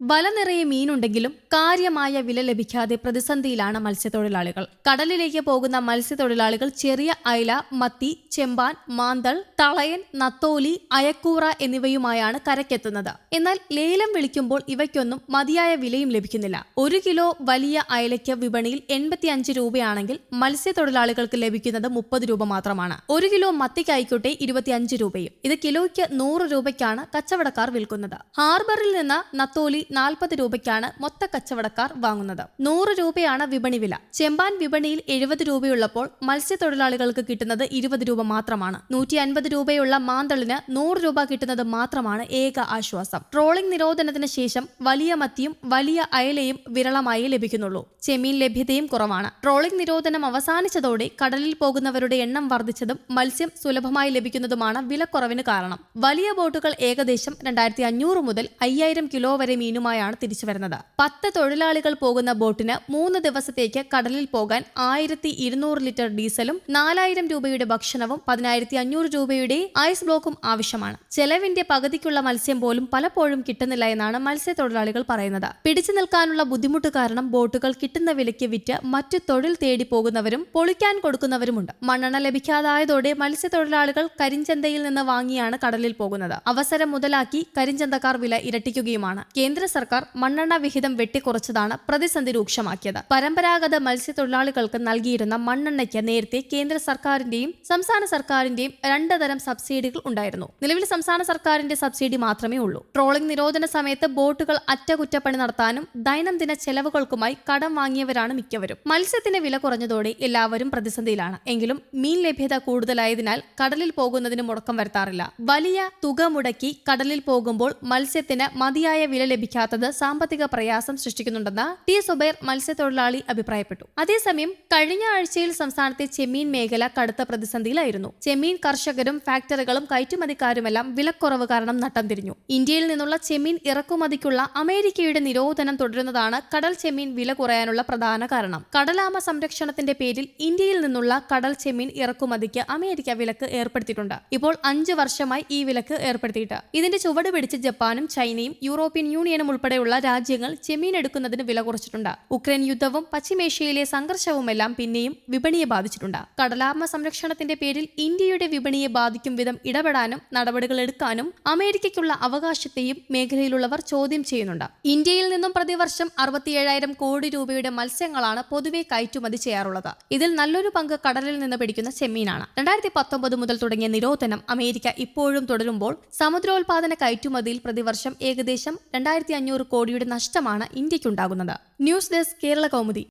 വല നിറയെ മീനുണ്ടെങ്കിലും കാര്യമായ വില ലഭിക്കാതെ പ്രതിസന്ധിയിലാണ് മത്സ്യത്തൊഴിലാളികൾ. കടലിലേക്ക് പോകുന്ന മത്സ്യത്തൊഴിലാളികൾ ചെറിയ അയല മത്തി ചെമ്പാൻ മാന്തൾ തളയൻ നത്തോലി അയക്കൂറ എന്നിവയുമായാണ് കരക്കെത്തുന്നത് എന്നാൽ ലേലം വിളിക്കുമ്പോൾ ഇവയ്ക്കൊന്നും മതിയായ വിലയും ലഭിക്കുന്നില്ല. ഒരു കിലോ വലിയ അയലയ്ക്ക് വിപണിയിൽ എൺപത്തിയഞ്ച് രൂപയാണെങ്കിൽ മത്സ്യത്തൊഴിലാളികൾക്ക് ലഭിക്കുന്നത് മുപ്പത് രൂപ മാത്രമാണ്. ഒരു കിലോ മത്തിക്കായിക്കോട്ടെ ഇരുപത്തിയഞ്ച് രൂപയും. ഇത് കിലോയ്ക്ക് നൂറ് രൂപയ്ക്കാണ് കച്ചവടക്കാർ വിൽക്കുന്നത്. ഹാർബറിൽ നിന്ന് നത്തോലി നാൽപ്പത് രൂപയ്ക്കാണ് മൊത്ത കച്ചവടക്കാർ വാങ്ങുന്നത്. നൂറ് രൂപയാണ് വിപണി വില. ചെമ്പാൻ വിപണിയിൽ എഴുപത് രൂപയുള്ളപ്പോൾ മത്സ്യത്തൊഴിലാളികൾക്ക് കിട്ടുന്നത് ഇരുപത് രൂപ മാത്രമാണ്. നൂറ്റി അൻപത് രൂപയുള്ള മാന്തളിന് നൂറ് രൂപ കിട്ടുന്നത് മാത്രമാണ് ഏക ആശ്വാസം. ട്രോളിംഗ് നിരോധനത്തിന് ശേഷം വലിയ മത്തിയും വലിയ അയലയും വിരളമായി ലഭിക്കുന്നുള്ളൂ. ചെമീൻ ലഭ്യതയും കുറവാണ്. ട്രോളിംഗ് നിരോധനം അവസാനിച്ചതോടെ കടലിൽ പോകുന്നവരുടെ എണ്ണം വർദ്ധിച്ചതും മത്സ്യം സുലഭമായി ലഭിക്കുന്നതുമാണ് വിലക്കുറവിന് കാരണം. വലിയ ബോട്ടുകൾ ഏകദേശം രണ്ടായിരത്തി അഞ്ഞൂറ് മുതൽ അയ്യായിരം കിലോ വരെ മീനുമായാണ് തിരിച്ചു വരുന്നത് പത്ത് തൊഴിലാളികൾ പോകുന്ന ബോട്ടിന് മൂന്ന് ദിവസത്തേക്ക് കടലിൽ പോകാൻ ആയിരത്തി ലിറ്റർ ഡീസലും നാലായിരം രൂപയുടെ ഭക്ഷണവും പതിനായിരത്തി അഞ്ഞൂറ് രൂപയുടെ ഐസ് ബ്ലോക്കും ആവശ്യമാണ്. ചെലവിന്റെ പകുതിക്കുള്ള മത്സ്യം പോലും പലപ്പോഴും കിട്ടുന്നില്ല എന്നാണ് മത്സ്യത്തൊഴിലാളികൾ പറയുന്നത്. പിടിച്ചു നിൽക്കാനുള്ള ബുദ്ധിമുട്ട് കാരണം ബോട്ടുകൾ കിട്ടുന്ന വിലയ്ക്ക് വിറ്റ് മറ്റു തൊഴിൽ തേടി പോകുന്നവരും പൊളിക്കാൻ കൊടുക്കുന്നവരുമുണ്ട്. മണ്ണെണ്ണ ലഭിക്കാതായതോടെ മത്സ്യത്തൊഴിലാളികൾ കരിഞ്ചന്തയിൽ നിന്ന് വാങ്ങിയാണ് കടലിൽ പോകുന്നത്. അവസരം മുതലാക്കി കരിഞ്ചന്തക്കാർ വില ഇരട്ടിക്കുകയുമാണ്. കേന്ദ്ര സർക്കാർ മണ്ണെണ്ണ വിഹിതം വെട്ടിക്കുറച്ചതാണ് പ്രതിസന്ധി രൂക്ഷമാക്കിയത്. പരമ്പരാഗത മത്സ്യത്തൊഴിലാളികൾക്ക് നൽകിയിരുന്ന മണ്ണെണ്ണയ്ക്ക് നേരത്തെ കേന്ദ്ര സർക്കാരിന്റെയും സംസ്ഥാന സർക്കാരിന്റെയും രണ്ട് തരം സബ്സിഡികൾ ഉണ്ടായിരുന്നു. നിലവിൽ സംസ്ഥാന സർക്കാരിന്റെ സബ്സിഡി മാത്രമേ ഉള്ളൂ. ട്രോളിംഗ് നിരോധന സമയത്ത് ബോട്ടുകൾ അറ്റകുറ്റപ്പണി നടത്താനും ദൈനംദിന ചെലവുകൾക്കുമായി കടം വാങ്ങിയവരാണ് മിക്കവരും. മത്സ്യത്തിന്റെ വില കുറഞ്ഞതോടെ എല്ലാവരും പ്രതിസന്ധിയിലാണ്. എങ്കിലും മീൻ ലഭ്യത കൂടുതലായതിനാൽ കടലിൽ പോകുന്നതിന് മുടക്കം വരുത്താറില്ല. വലിയ തുക മുടക്കി കടലിൽ പോകുമ്പോൾ മത്സ്യത്തിന് മതിയായ വില ലഭിക്കാത്തത് സാമ്പത്തിക പ്രയാസം സൃഷ്ടിക്കുന്നുണ്ടെന്ന് ടി സുബൈർ മത്സ്യത്തൊഴിലാളി അഭിപ്രായപ്പെട്ടു. അതേസമയം കഴിഞ്ഞ ആഴ്ചയിൽ സംസ്ഥാനത്തെ ചെമ്മീൻ മേഖല കടുത്ത പ്രതിസന്ധിയിലായിരുന്നു ചെമ്മീൻ കർഷകരും ഫാക്ടറികളും കയറ്റുമതിക്കാരുമെല്ലാം വിലക്കുറവ് കാരണം നട്ടം തിരിഞ്ഞു. ഇന്ത്യയിൽ നിന്നുള്ള ചെമ്മീൻ ഇറക്കുമതിക്കുള്ള അമേരിക്കയുടെ നിരോധനം തുടരുന്നതാണ് കടൽ ചെമ്മീൻ വില കുറയാനുള്ള പ്രധാന കാരണം. കടലാമ സംരക്ഷണത്തിന്റെ പേരിൽ ഇന്ത്യയിൽ നിന്നുള്ള കടൽ ചെമ്മീൻ ഇറക്കുമതിക്ക് അമേരിക്ക വിലക്ക് ഏർപ്പെടുത്തിയിട്ടുണ്ട്. ഇപ്പോൾ അഞ്ചു വർഷമായി ഈ വിലക്ക് ഏർപ്പെടുത്തിയിട്ട്. ഇതിന്റെ ചുവട് പിടിച്ച് ജപ്പാനും ചൈനയും യൂറോപ്യൻ യൂണിയനും ഉൾപ്പെടെയുള്ള രാജ്യങ്ങൾ ചെമ്മീൻ എടുക്കുന്നതിന് വില കുറച്ചിട്ടുണ്ട്. ഉക്രൈൻ യുദ്ധവും പശ്ചിമേഷ്യയിലെ സംഘർഷവുമെല്ലാം പിന്നെയും വിപണിയെ ബാധിച്ചിട്ടുണ്ട്. കടലാമ സംരക്ഷണത്തിന്റെ പേരിൽ ഇന്ത്യയുടെ വിപണിയെ ബാധിക്കും വിധം ഇടപെടാനും നടപടികൾ എടുക്കാനും അമേരിക്കയ്ക്കുള്ള അവകാശത്തെയും മേഖലയിലുള്ളവർ ചോദ്യം ചെയ്യുന്നുണ്ട്. ഇന്ത്യയിൽ നിന്നും പ്രതിവർഷം അറുപത്തിയേഴായിരം കോടി രൂപയുടെ മത്സ്യങ്ങളാണ് പൊതുവെ കയറ്റുമതി ചെയ്യാറുള്ളത്. ഇതിൽ നല്ലൊരു പങ്ക് കടലിൽ നിന്ന് പിടിക്കുന്ന ചെമ്മീനാണ്. രണ്ടായിരത്തി പത്തൊമ്പത് മുതൽ തുടങ്ങിയ നിരോധനം അമേരിക്ക ഇപ്പോഴും തുടരുമ്പോൾ സമുദ്രോൽപാദന കയറ്റുമതിയിൽ പ്രതിവർഷം ഏകദേശം രണ്ടായിരത്തി അഞ്ഞൂറ് കോടിയുടെ നഷ്ടമാണ് ഇന്ത്യക്കുണ്ടാകുന്നത് ന്യൂസ് ഡെസ്ക് കേരള കൗമുദി.